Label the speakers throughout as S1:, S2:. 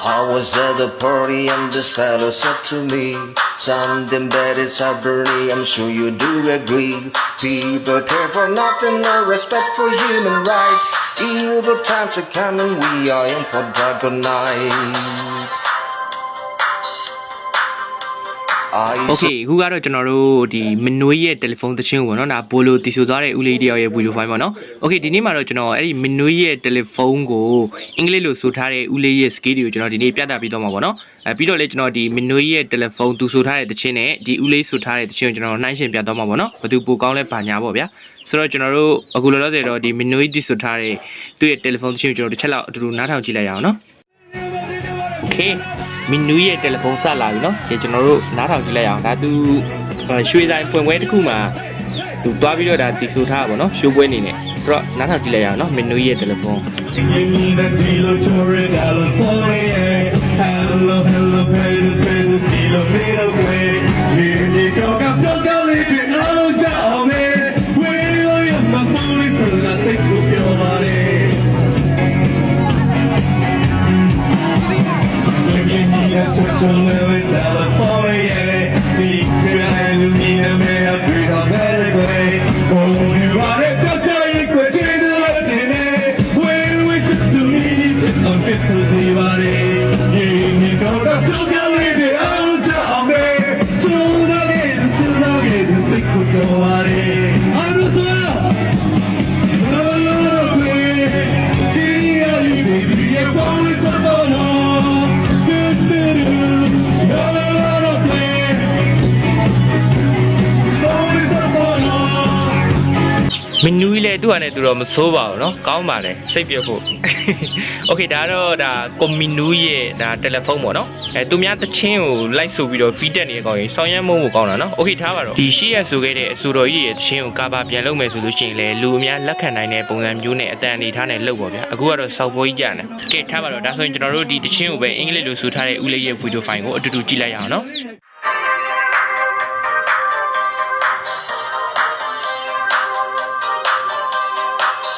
S1: I was at the party and this fellow said to me Something bad is happening, I'm sure you do agree. People care for nothing, no respect for human rights. Evil times are coming, we are in for dragon
S2: โอเคအခုကတော့ကျွန်တော်တို့ဒီမနွေးရဲ့တယ်လီဖုန်းသချင်းကိုပေါ့နော်ဒါဘိုလိုတီဆိုသွားတဲ့ဦးလေးတယောက်ရဲ့ဗီဒီယိုဖိုင်ပေါ့နော်โอเคဒီနေ့မှာတော့ကျွန်တော်အဲ့ဒီမနွေးရဲ့တယ်လီဖုန်းကိုအင်္ဂလိပ်လိုဆိုထားတဲ့ဦးလေးရဲ့ skill တွေကိုကျွန်တော်ဒီနေ့ပြသပေးတော့မှာပေါ့နော်အဲပြီးတော့လေကျွန်တော်ဒီမနွေးရဲ့တယ်လီဖုန်းသူဆိုထားတဲ့သချင်းနဲ့ဒီဦးလေးဆိုထားတဲ့သချင်းကိုကျွန်တော်နှိုင်းယှဉ်ပြတော့မှာပေါ့နော်ဘယ်သူပိုကောင်းလဲဘာညာပေါ့ဗျာဆိုတော့ကျွန်တော်တို့အခုလောလောဆယ်တော့ဒီမနွေးတီဆိုထားတဲ့သူ့ရဲ့တယ်လီဖုန်းသချင်းကိုကျွန်တော်တစ်ချက်လောက်အတူတူနားထောင်ကြည့်လိုက်ရအောင်နော် โอเค မီနူးရဲ့တယ်လီဖုန်းဆက်လာပြီနော်ဒီကျွန်တော်တို့နားထောင်ကြည့်လိုက်အောင်ဒါသူရွှေဆိုင်ဖွင့်ပွဲတစ်ခုမှာသူတွားပြီးတော့ဒါတီဆိုထားပါဗောနော်ရှိုးပွဲနေနဲ့ဆိုတော့နားထောင်ကြည့်လိုက်ရအောင်နော်မီနူးရဲ့တယ်လီဖုန်း မီနူးလည်းသူ့ဟာနဲ့သူတော့မဆိုးပါဘူးเนาะကောင်းပါလေစိတ်ပြဖို့โอเคဒါတော့ဒါကွန်မီနူးရဲ့ဒါတယ်လီဖုန်းပေါ့เนาะအဲသူများသချင်းကိုလိုက်ဆိုပြီးတော့ဖီးတက်နေတဲ့ကောင်ကြီးဆောင်းရဲမုံကိုကောင်းတာเนาะโอเคထားပါတော့ဒီရှိရဆိုခဲ့တဲ့အဆိုတော်ကြီးရဲ့သချင်းကိုကာဘာပြန်လုပ်မယ်ဆိုလို့ရှိရင်လေလူအများလက်ခံနိုင်တဲ့ပုံစံမျိုးနဲ့အတန်အနေထားနဲ့လုပ်ပါဗျာအခုကတော့စောက်ပွဲကြီးကြတယ်ကဲထားပါတော့ဒါဆိုရင်ကျွန်တော်တို့ဒီသချင်းကိုပဲအင်္ဂလိပ်လိုဆိုထားတဲ့ဦးလေးရဲ့ဗီဒီယိုဖိုင်ကိုအတူတူကြည့်လိုက်ရအောင်เนาะ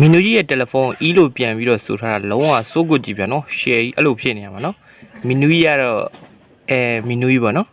S2: မီနူကြီးရဲ့တယ်လီဖုန်းအီးလို့ပြန်ပြီးတော့ဆိုထားတာလုံးဝစိုးကုတ်ကြည့်ပြန်နော် share ကြီးအဲ့လိုဖြစ်နေရမှာနော်မီနူကြီးကတော့အဲမီနူကြီးပေါ့နော်